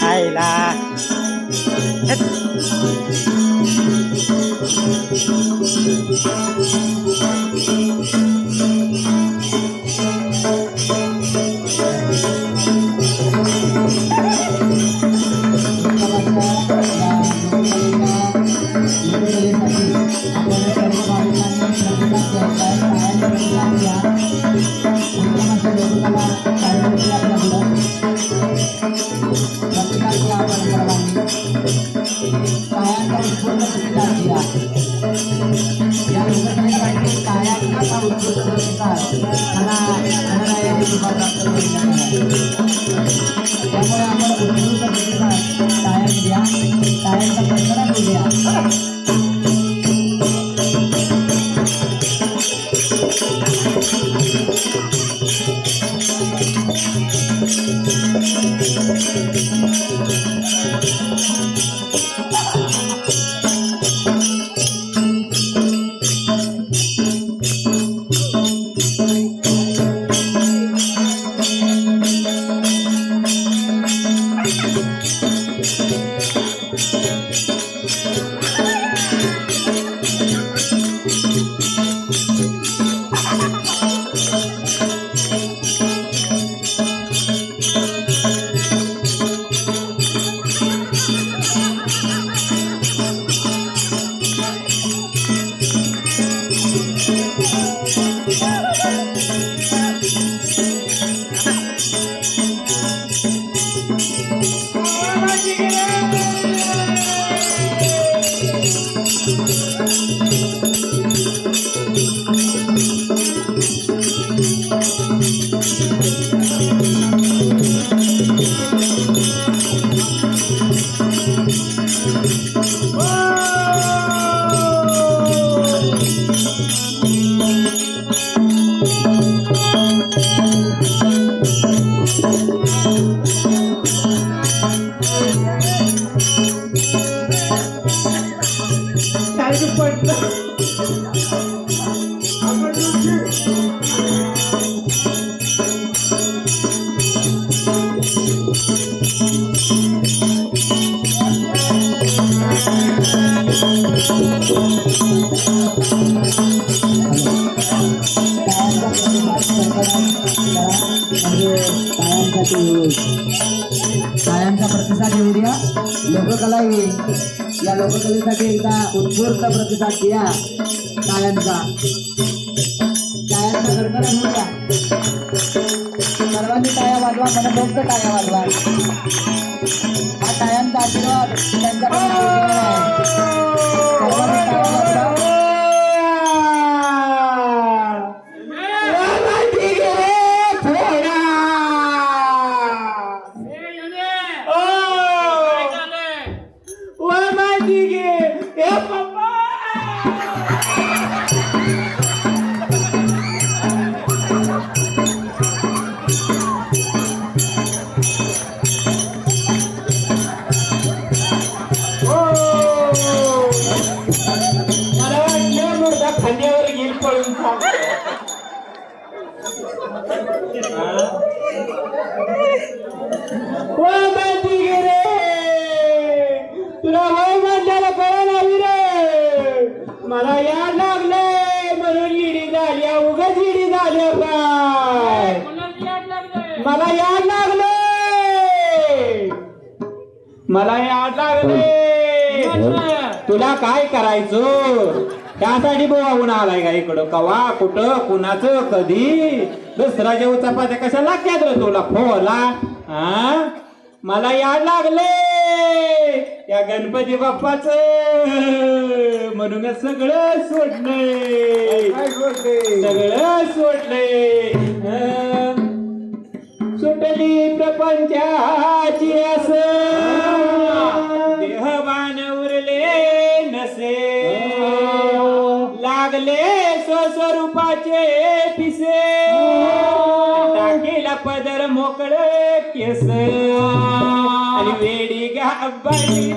hay là ít त्यामुळे आपण उत्कृष्ट प्रतिसाद कायम द्या कायमचा प्रचार द्या Música लोककला येईल या लोककलेसाठी एकदा उत्स्फूर्त प्रतिसाद द्या कायमचा कायमचा कडकडा होऊ द्या. सर्वांनी टाया वाजवा मनभक्त टाया वाजवा. हा टायांचा आशीर्वाद त्यांच्याकडे तुला वय म्हणल्याला कळा नाही रे मला याद लागले म्हणून इडी झाली उगाच इडी काय मला याद लागले मला याद लागले तुला काय करायचं? त्यासाठी बोवाहून आलाय का इकडं? कवा? कुठं? कुणाचं? कधी? दुसरा जेव चपात्या कशा लागत्यात रे तुला? फोला? हा मला याद लागले! या गणपती बाप्पाच! म्हणून सगळं सोडलंय. सगळं सोडलंय. सुटली प्रपंचाची अस. लागले स्वस्वरूपाचे पिसे टाकेला पदर मोकळ केस वेडी गाबाई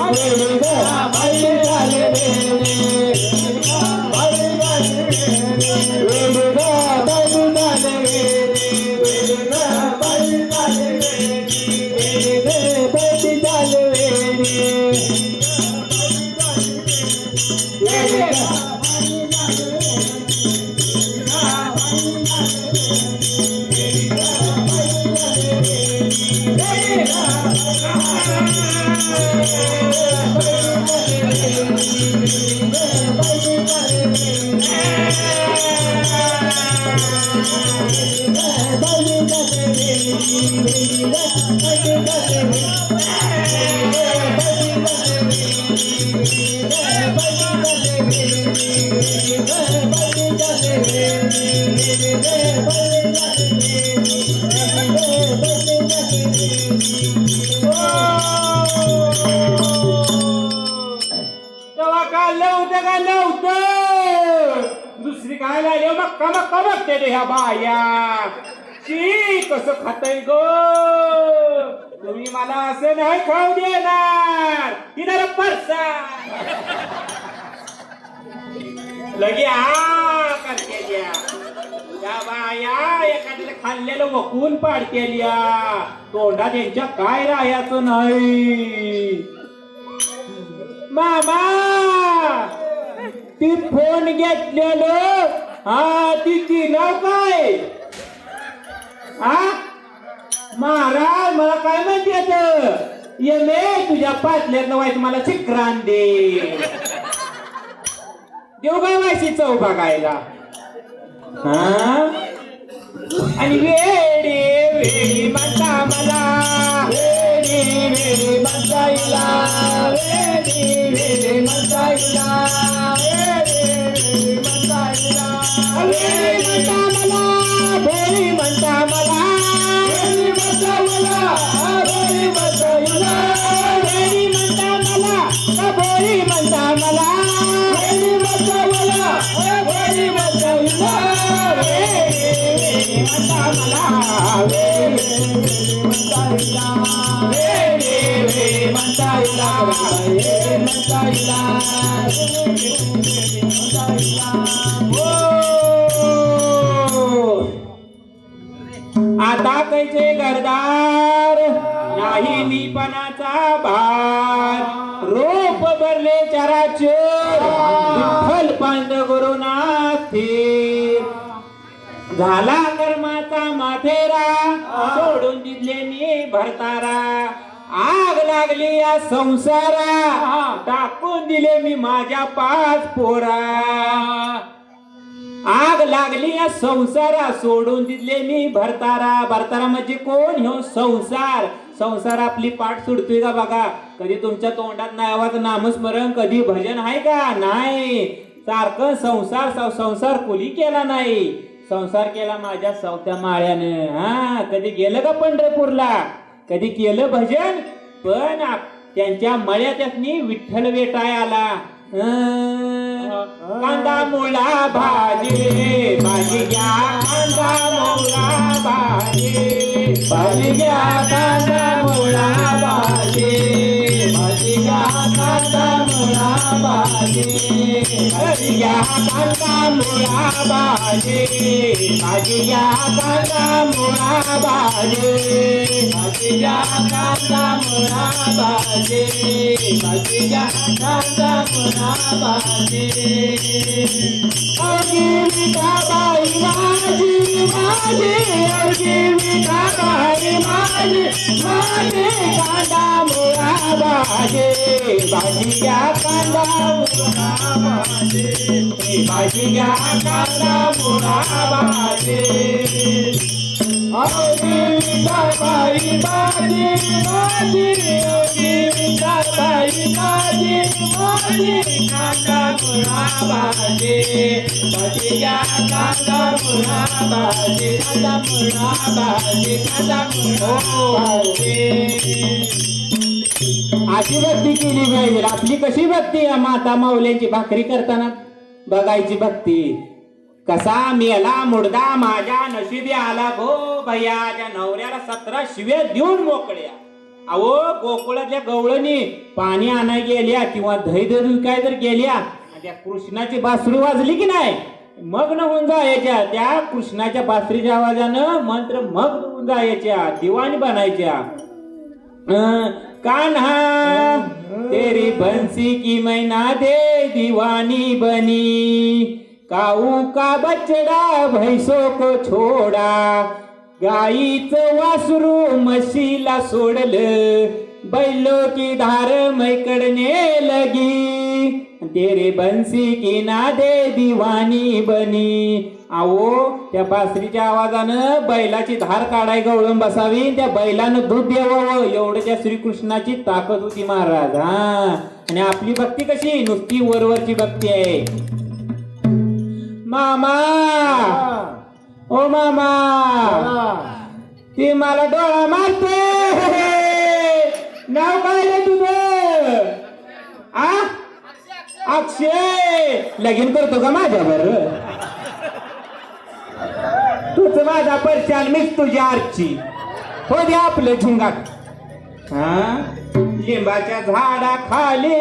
झाले झाले वेडी. दुसरी काय लागली मक्का मक्का बघते रे ह्या बाया. शी कसं खातय गो? तुम्ही मला असं नाही खाऊ देणार. किनार परसा. लगे आ करतेल्या त्या बाया एखाद्याला खाल्लेलं वकून पाडते लिया. तोंडात यांच्या काय राहायचं नाही. मामा ती फोन घेतलेलं हा ती ती काय? हा? महाराज मला काय म्हणते ये मे तुझ्या पाटल्यात वाईट मला चिक्रान दे. देऊ काय वायशी चव बघायला? हा? आणि वेडी वेडी म्हणता मला. वेडे वेळी म्हणता येला वेडे वेडी म्हणता येला आता कैसे गरदार नाही निपणाचा भार. रोप भरले चराचे. फल पांड गुरुनाथे झाला कर्माचा माथेरा सोडून दिले मी भरतारा. आग लागली या संसारा टाकून दिले मी माझ्या पाच पोरा. आग लागली या संसारा सोडून दिले मी भरतारा. भरतारा म्हणजे कोण? हो संसार. संसार आपली पाठ सुटतोय का बघा? कधी तुमच्या तोंडात नावाचं नामस्मरण कधी भजन आहे का? नाही. सारखं संसार संसार कोणी केला नाही? संसार केला माझ्या सवत्या माळ्यानं. हा कधी गेलं का पंढरपूरला? कधी केलं भजन? पण त्यांच्या मळ्यातनी विठ्ठल वेटाय आला कांदा मुळा भाजी भाजी घ्या कांदा मुळा भाजी. भाजी घ्या कांदा मुळा भाजी. भाजी कांदा मुळा भाजी भाजी कांदा मुळा भाजी भाजी घ्या कांदा मुळा भाजी भाजी घ्या कांदा मुळा भाजी भाजी कांदा मुळा भाजी माझी माझी माझी कांदा मुळा भाजी भाजी घ्या कांदा मुळा भाजी भाजी घ्या कांदा मुळा भाजी कांदा भाजी भाजी घ्या कांदा भाजी कांदा भाजी कांदा भाजी अशी भक्ती केली पाहिजे आपली कशी भक्ती आहे माता माऊल्यांची भाकरी करताना? बघायची भक्ती. कसा मेला मुडदा माझ्या नशिबी आला भो भैयाच्या नवऱ्याला सतरा शिव्या देऊन मोकळ्या. अहो गोकुळातल्या गवळणी पाणी आणाय गेल्या किंवा धै धरून काय तर गेल्या त्या कृष्णाची बासरी वाजली की नाही? मग्न होऊन जायच्या. त्या कृष्णाच्या बासरीच्या आवाजानं मंत्र मग्न होऊन जायच्या दिवाणी बनायच्या. कान्हा तेरी बंसी की मैना दे दीवानी बनी। काऊ का बचड़ा भैंसों को छोड़ा गाईच वासरू म्हशीला सोडलं बैलो की धार मैकडने लगी। तेरे बंसी की नादे दिवानी बनी. आवो त्या बासरीच्या आवाजानं बैलाची धार काढाय गवळून बसावी त्या बैलानं दूध द्यावं एवढं त्या श्रीकृष्णाची ताकद होती महाराज हा. आणि आपली भक्ती कशी? नुसती वरवरची भक्ती आहे. मामा! ओ मामा! ती मला डोळा मारते. नाव काय तुझं? आ? अक्षय लगीन करतो का माझ्या बर तूच माझा परशान मीच तुझी आरची हो दे आपलं झुंगाट. हा? लिंबाच्या झाडा खाली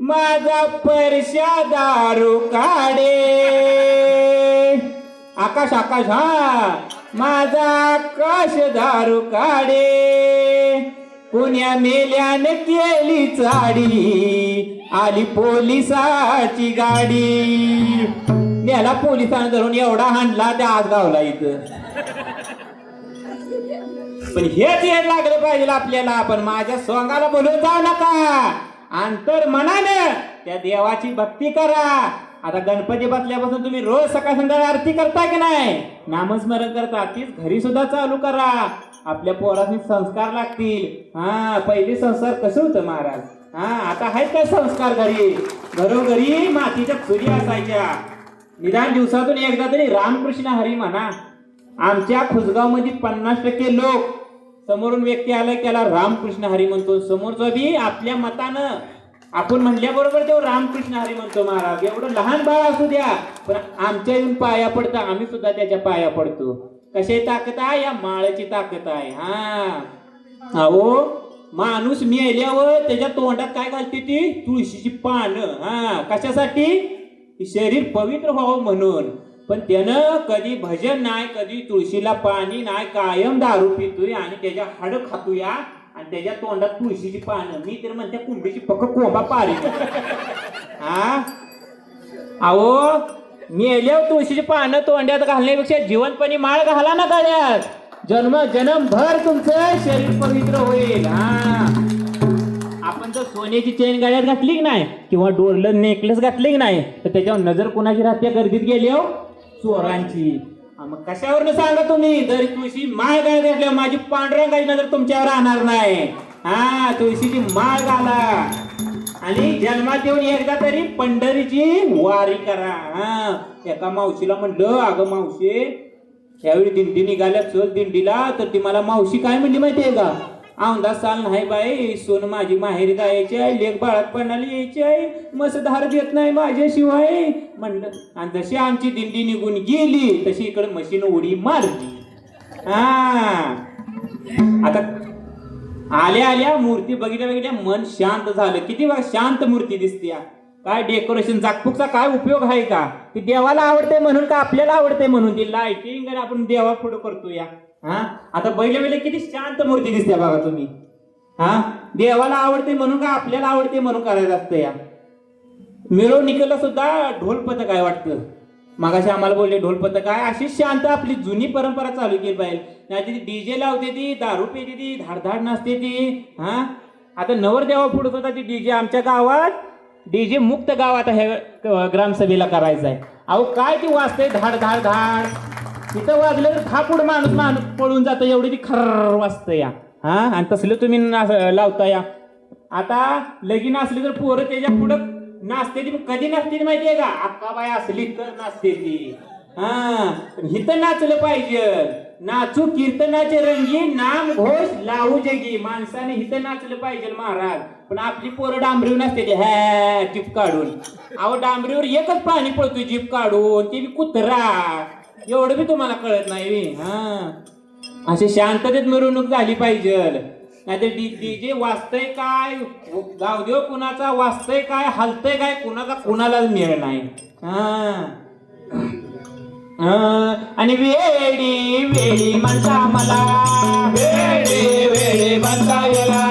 माझा परशा दारू काढे. आकाश आकाश हा. माझा आकाश दारू काढे. पुण्या मेल्याने केली चाडी. आली पोलिसाची गाडी. नेला पोलिसांना धरून एवढा हाणला त्या आज गावला इथं. पण हेच हे लागलं पाहिजे आपल्याला. पण माझ्या सोंगाला बोलून जाऊ नका. अंतर मनानं त्या देवाची भक्ती करा. आता गणपती बसल्यापासून तुम्ही रोज सकाळ संध्याकाळी आरती करता की नाही? नामस्मरण करता. तीच घरी सुद्धा चालू करा. आपल्या पोरांनी संस्कार लागतील. हा पहिले संस्कार कसं होतं महाराज? हा आता आहेत काय संस्कार घरी? घरोघरी मातीच्या चुरी असायच्या. निदान दिवसातून एकदा तरी रामकृष्ण हरी म्हणा. आमच्या खुसगावमध्ये पन्नास टक्के लोक. समोरून व्यक्ती आला त्याला रामकृष्ण हरी म्हणतो. समोरचा बी आपल्या मतानं. आपण म्हणल्याबरोबर तो रामकृष्ण हरी म्हणतो महाराज एवढं लहान बाळ असू द्या पण आमच्या येऊन पाया पडतं आम्ही सुद्धा त्याच्या पाया पडतो. कशी ताकद आहे? या माळाची ताकद आहे. हा. अहो माणूस मेल्यावर त्याच्या तोंडात काय घालते ती? तुळशीची पानं. हा कशासाठी? शरीर पवित्र व्हावं म्हणून. पण त्यानं कधी भजन नाही कधी तुळशीला पाणी नाही कायम दारू पितोय आणि त्याच्या हाड खातोया आणि त्याच्या तोंडात तुळशीची पानं. मी तर म्हणते कुंभीची पक्क कोंबा पारी. हा? अहो मेल्यावर तुळशीची पानं तोंड्यात घालण्यापेक्षा जीवनपणी माळ घाला ना गाड्यात जन्म जन्मभर तुमचं शरीर पवित्र होईल. हा. आपण जर सोन्याची चेन गाड्यात घातली की नाही किंवा डोरलं नेकलेस घातली की नाही तर त्याच्यावर नजर कोणाची राहते गर्दीत गेली हो? चोरांची. मग कशावर सांगा तुम्ही? जर तुळशी माळ गळ्यात घातल्यावर माझी पांढऱ्यांगाची नजर तुमच्यावर राहणार नाही. हा तुळशीची माळ घाला. आणि जन्मात येऊन एकदा तरी पंढरीची वारी करा. हा एका मावशीला म्हणलं अगं मावशी त्यावेळी दिंडी निघाल्या चल दिंडीला तर ती मला मावशी काय म्हणली माहितीये का? औंदा साल नाही बाई सोन माझी माहेरी जायची आहे लेख बाळातपणाला यायची आहे मस धार देत नाही माझ्याशिवाय. म्हणलं आणि जशी आमची दिंडी निघून गेली तशी इकडे मशीन उडी मारली. हा. आता आल्या आल्या मूर्ती बघितल्या बघितल्या मन शांत झालं. किती बघा शांत मूर्ती दिसते काय डेकोरेशन जागपूकचा काय उपयोग आहे का? ती देवाला आवडते म्हणून का आपल्याला आवडते म्हणून? ती लाईटिंग आपण देवा पुढे करतो या हा? आता बैले बैले किती शांत मूर्ती दिसते बघा तुम्ही. हा? देवाला आवडते म्हणून का आपल्याला आवडते म्हणून करायचं असतं या? मिरवणुकीला सुद्धा ढोल पथक आहे वाटतं. मागाशी आम्हाला बोलले ढोल पथक आहे. अशी शांत आपली जुनी परंपरा चालू केली पाहिजे. नाही ती डीजे लावते ती दारू पिते ती धाडधाड नाचते ती हा? आता नवरदेवा पुढे होता ती डीजे आमच्या गावात डीजे मुक्त गाव आता हे ग्रामसभेला करायचं आहे. अहो काय ती वाचते धाड धाड धाड. तिथं वाजलं तर थापूड माणूस माणूस पळून जातं एवढी ती खर्र वाजतं या. हा? आणि तसलं तुम्ही नाच लावता या. आता लगीन असली तर पोरं त्याच्या पुढं नाचते ती. कधी नाचते माहितीये का? अक्काबाई असली तर नाचते ती. हा? हिथं नाचलं पाहिजे. नाचू कीर्तनाचे रंगी नाम घोष लावू जगी. माणसाने हिथं नाचलं पाहिजे महाराज. पण आपली पोरं डांबरीवर नसते ते. हॅ जीप काढून. अहो डांबरीवर एकच पाणी पडतो जीप काढून. ते बी कुत्रा. एवढं बी तुम्हाला कळत नाही हा. अशी शांततेत मिरवणूक झाली पाहिजे. नाहीतर डी जे वाचतय काय गावदेव कुणाचा वाचतय काय हलतय काय कुणाचा कुणालाच मिळ नाही. हा. आणि वेडी वेडी म्हणता मला. वेडी वेडी म्हणता येला.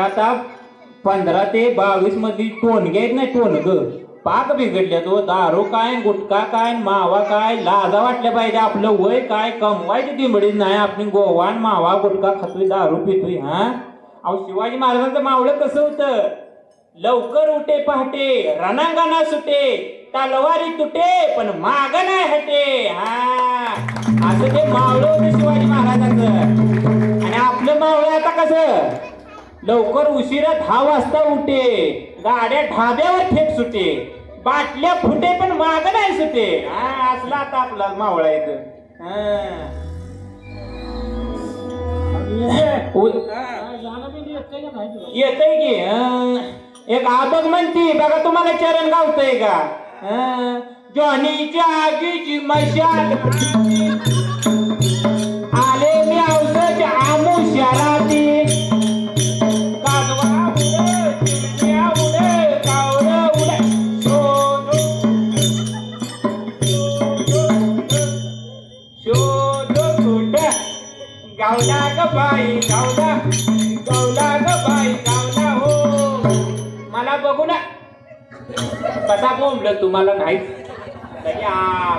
आता पंधरा ते बावीसमध्ये टोनगे आहेत ना टोनग पाक बिघडल्या तो दारू काय गुटखा काय मावा काय लाजा वाटल्या पाहिजे आपलं वय काय कमवायची तिंबडीच नाही आपण गोवान मावा गुटखा खातोय दारू पितोय हा? अहो शिवाजी महाराजांचं मावळं कसं होतं? लवकर उठे पहाटे रणांगणा सुटे तलवारी तुटे पण माग नाही हटे हा? असं ते मावळं होतं शिवाजी महाराजांचं. आणि आपलं मावळं आता कसं? लवकर उशिरा दहा वाजता उठे. गाड्या ढाब्यावर थेट सुटे. बाटल्या फुटे पण माग नाही सुटे. असला आता आपला मावळा येत येतय की हं. एक आबग म्हणती बघा तुम्हाला चरण गावतय का. जॉनीच्या आगीची मशाल. आले मी औषध आमुष्याला. गावला ग बाई गावला. गावला ग बाई गावला हो. मला बघू ना. कसा बोंबल तुम्हाला नाहीच तरी आ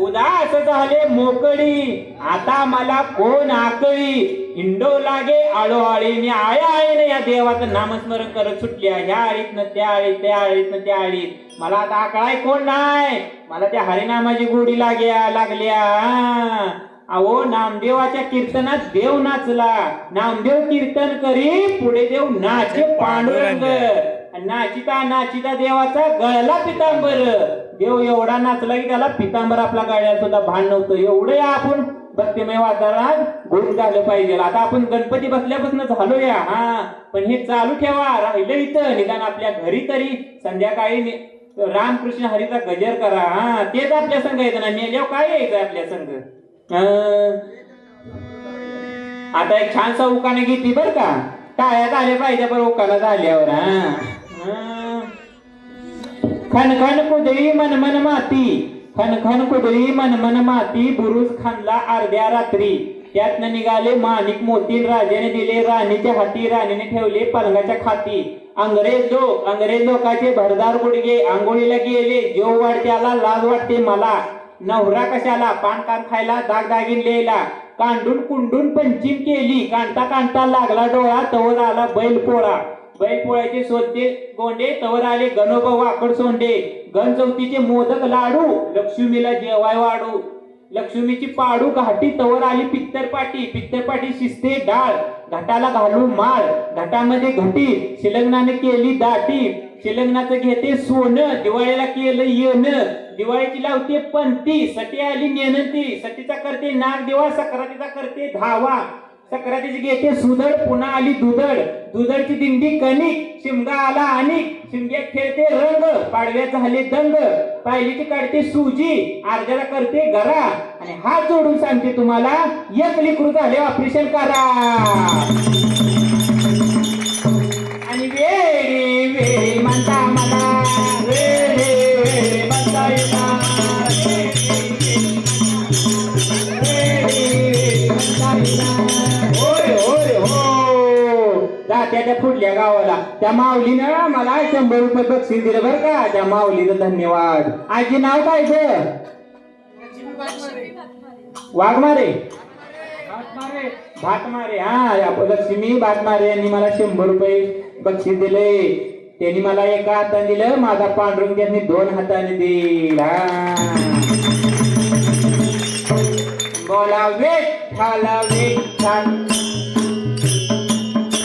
उदास झाले मोकळी. आता मला कोण आकळी? इंडो लागे आळोआळी मी आळ्या आळीने या देवाचं नामस्मरण करत सुटल्या. ह्या आळीतनं त्या आळीत त्या आळीतनं त्या आळीत. मला आता आकळाय कोण नाही मला त्या हरिनामाची गोडी लाग्या लागल्या. हा. अहो नामदेवाच्या कीर्तनात देव नाचला. नामदेव कीर्तन करी पुढे देव नाचे पांडुरंग. नाचिता नाचिता देवाचा गळला पितांबर. देव एवढा नाचला की त्याला पितांबर आपला गाड्या सुद्धा भान नव्हतं. एवढं या आपण भक्तिमय वातावरणात गुण झालं पाहिजे. आता आपण गणपती बसल्यापासून झालो या हा पण हे चालू ठेवा. राहिलं इथं. निदान आपल्या घरी तरी संध्याकाळी रामकृष्ण हरीचा गजर करा. हा तेच आपल्या संघ येतं ना मेल्यावर काय यायचं आपल्या संघ? आता एक छानसा उकाने घेतली बर का. टाळ्यात आले पाहिजे बरं उकाला झाल्यावर. हा. हं. खन खन कुदळी मन मन माती खन खन कुदळी मन मन माती बुरुज खानला अर्ध्या रात्री. त्यातनं निघाले माणिक मोती राजाने दिले राणीच्या हाती राणीने ठेवले पलंगाच्या खाती. अंग्रेज लोक अंग्रेज लोकांचे भरदार गुडगे आंघोळीला गेले. जेव वाढत्याला लाज वाटते मला. नवरा कशाला? पान कान खायला दागदागिन लिहिला कांडून कुंडून पंचिम केली. कांता कांता लागला डोळा तवर आला बैल पोळा बैल पोळ्याचे गोंडे तवर आले गणोबा वाकड सोंडे. गण चौथीचे मोदक लाडू लक्ष्मीला जेवाय वाढू लक्ष्मीची पाडू घाटी तवर आली पित्तरपाटी पित्तरपाटी शिस्ते डाळ घाटाला घालू माळ. घाटामध्ये घटी शिलग्नाने केली दाटी. शिलग्नाचं घेते सोनं दिवाळीला केलं येणं. दिवाळीची लावते पंती सटी आली नेनंती सटीचा करते नाग देवा सक्रातीचा करते धावा. सक्रातीची घेते सुदड पुन्हा आली दुधड दुधडची दिंडी कणिक शिमगा आला आणि शिमग्यात खेळते रंग पाडव्यात झाले दंग. पायलीची काढते सुजी अर्ध्याला करते गरा. आणि हात जोडून सांगते तुम्हाला एक लिकरू झाले ऑपरेशन करा. आणि वेळी वेळी म्हणता मला त्या पुढल्या गावाला. त्या माऊलीनं मला शंभर रुपये बक्षीस दिलं बरं का. त्या माऊलीचं धन्यवाद. आजी नाव काय वाघमारे. भातमारे. हा या लक्ष्मी भातमारे यांनी मला शंभर रुपये बक्षीस दिले. त्यांनी मला एका हाताने दिलं माझा पांडुरंग त्यांनी दोन हाताने दिल. बोला विठ्ठल विठ्ठल